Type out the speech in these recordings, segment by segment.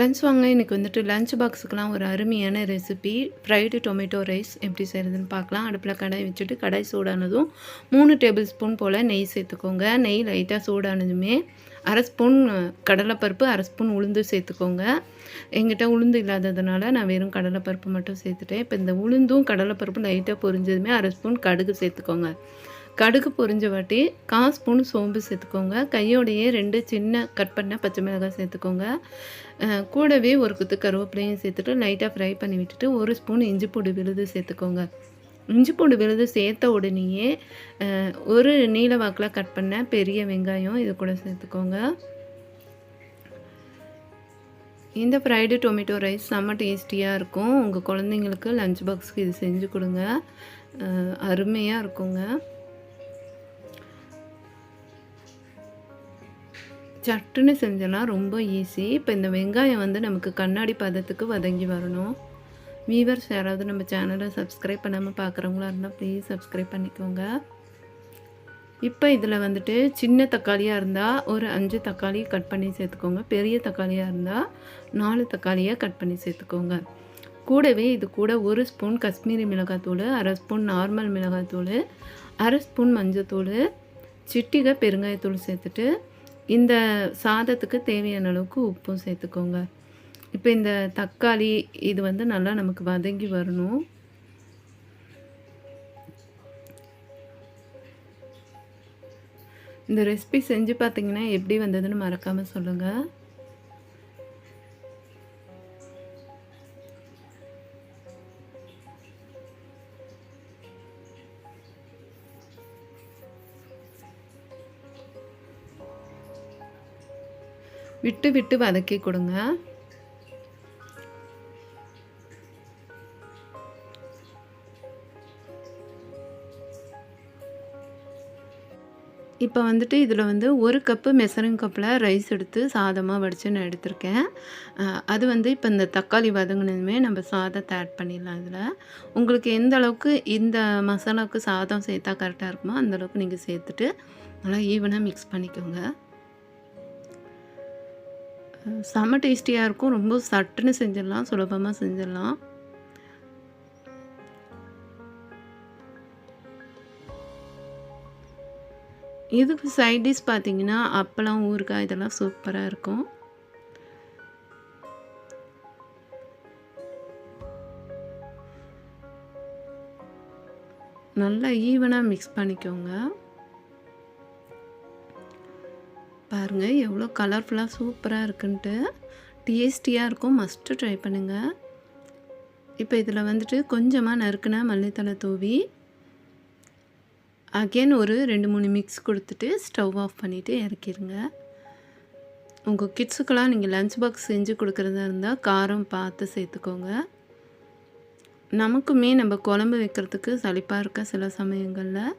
Friends வாங்க இன்றைக்கி வந்துட்டு லஞ்ச் பாக்ஸுக்கெலாம் ஒரு அருமையான ரெசிபி ஃப்ரைடு டொமேட்டோ ரைஸ் எப்படி செய்கிறதுன்னு பார்க்கலாம். அடுப்பில் கடாய் வச்சுட்டு கடாய் சூடானதும் மூணு டேபிள் ஸ்பூன் போல் நெய் சேர்த்துக்கோங்க. நெய் லைட்டாக சூடானதுமே அரை ஸ்பூன் கடலைப்பருப்பு அரை ஸ்பூன் உளுந்து சேர்த்துக்கோங்க. எங்கிட்ட உளுந்து இல்லாததுனால நான் வெறும் கடலைப்பருப்பு மட்டும் சேர்த்துட்டேன். இப்போ இந்த உளுந்தும் கடலைப்பருப்பும் லைட்டாக பொரிஞ்சதுமே அரை ஸ்பூன் கடுகு சேர்த்துக்கோங்க. கடுகு பொரிஞ்ச வாட்டி கால் ஸ்பூன் சோம்பு சேர்த்துக்கோங்க. கையோடையே ரெண்டு சின்ன கட் பண்ண பச்சை மிளகாய் சேர்த்துக்கோங்க. கூடவே ஒரு குத்து கருவேப்பிலையும் சேர்த்துட்டு லைட்டாக ஃப்ரை பண்ணி விட்டுட்டு ஒரு ஸ்பூன் இஞ்சி பூண்டு விழுது சேர்த்துக்கோங்க. இஞ்சி பூண்டு விழுது சேர்த்த உடனேயே ஒரு நீல வாக்கில் கட் பண்ண பெரிய வெங்காயம் இது கூட சேர்த்துக்கோங்க. இந்த ஃப்ரைடு டொமேட்டோ ரைஸ் செம்ம டேஸ்டியாக இருக்கும். உங்கள் குழந்தைங்களுக்கு லஞ்ச் பாக்ஸுக்கு இது செஞ்சு கொடுங்க. அருமையாக இருக்குங்க. சட்டுன்னு செஞ்சலாம் ரொம்ப ஈஸி இப்போ இந்த வெங்காயம் வந்து நமக்கு கண்ணாடி பதத்துக்கு வதங்கி வரணும். வீவர்ஸ் யாராவது நம்ம சேனலை சப்ஸ்கிரைப் பண்ணாமல் பார்க்குறவங்களா இருந்தால் ப்ளீஸ் சப்ஸ்கிரைப் பண்ணிக்கோங்க. இப்போ இதில் வந்துட்டு சின்ன தக்காளியாக இருந்தால் ஒரு அஞ்சு தக்காளி கட் பண்ணி சேர்த்துக்கோங்க. பெரிய தக்காளியாக இருந்தால் நாலு தக்காளியை கட் பண்ணி சேர்த்துக்கோங்க. கூடவே இது கூட ஒரு ஸ்பூன் காஷ்மீரி மிளகாத்தூள் அரை ஸ்பூன் நார்மல் மிளகாத்தூள் அரை ஸ்பூன் மஞ்சத்தூள் சிட்டிகை பெருங்காயத்தூள் சேர்த்துட்டு இந்த சாதத்துக்கு தேவையான அளவுக்கு உப்பும் சேர்த்துக்கோங்க. இப்போ இந்த தக்காளி இது வந்து நல்லா நமக்கு வதங்கி வரணும். இந்த ரெசிபி செஞ்சு பார்த்தீங்கன்னா எப்படி வந்ததுன்னு மறக்காமல் சொல்லுங்கள் விட்டு விட்டு வதக்கி கொடுங்க. இப்போ வந்துட்டு இதில் வந்து ஒரு கப்பு மெசரிங் கப்பில் ரைஸ் எடுத்து சாதமாக வடித்து நான் எடுத்திருக்கேன். அது வந்து இப்போ இந்த தக்காளி வதங்கினதுமே நம்ம சாதத்தை ஆட் பண்ணிடலாம் இதில். உங்களுக்கு எந்த அளவுக்கு இந்த மசாலாவுக்கு சாதம் சேர்த்தா கரெக்டாக இருக்குமோ அந்தளவுக்கு நீங்கள் சேர்த்துட்டு நல்லா ஈவனாக மிக்ஸ் பண்ணிக்கோங்க. செம்ம டேஸ்டியாக இருக்கும். ரொம்ப சட்டுன்னு செஞ்சிடலாம். சுலபமாக செஞ்சிடலாம். இதுக்கு சைட் டிஷ் பார்த்தீங்கன்னா அப்பளம் ஊறுகாய் இதெல்லாம் சூப்பராக இருக்கும். நல்லா ஈவனாக மிக்ஸ் பண்ணிக்கோங்க. பாருங்கள் எவ்வளோ கலர்ஃபுல்லாக சூப்பராக இருக்குன்ட்டு. டேஸ்டியாக இருக்கும். மஸ்ட்டு ட்ரை பண்ணுங்கள் இப்போ இதில் வந்துட்டு கொஞ்சமாக நறுக்குனா மல்லித்தலை தூவி அகெயின் ஒரு ரெண்டு மூணு மிக்ஸ் கொடுத்துட்டு ஸ்டவ் ஆஃப் பண்ணிவிட்டு இறக்கிடுங்க உங்கள் கிட்ஸுக்கெல்லாம் நீங்கள் லஞ்ச் பாக்ஸ் செஞ்சு கொடுக்குறதா இருந்தால் காரம் பார்த்து சேர்த்துக்கோங்க. நமக்குமே நம்ம குழம்பு வைக்கிறதுக்கு சலிப்பாக இருக்க சில சமயங்களில்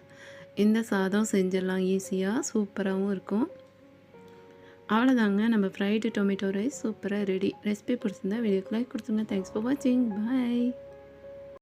இந்த சாதம் செஞ்சிடலாம். ஈஸியாக சூப்பராகவும் இருக்கும். அவ்வளோதாங்க நம்ம ஃப்ரைடு டொமேட்டோ ரைஸ் சூப்பராக ரெடி ரெசிபி பிடிச்சிருந்தா வீடியோக்கு லைக் கொடுத்துருங்க. தேங்க்ஸ் ஃபார் வாட்சிங் பாய்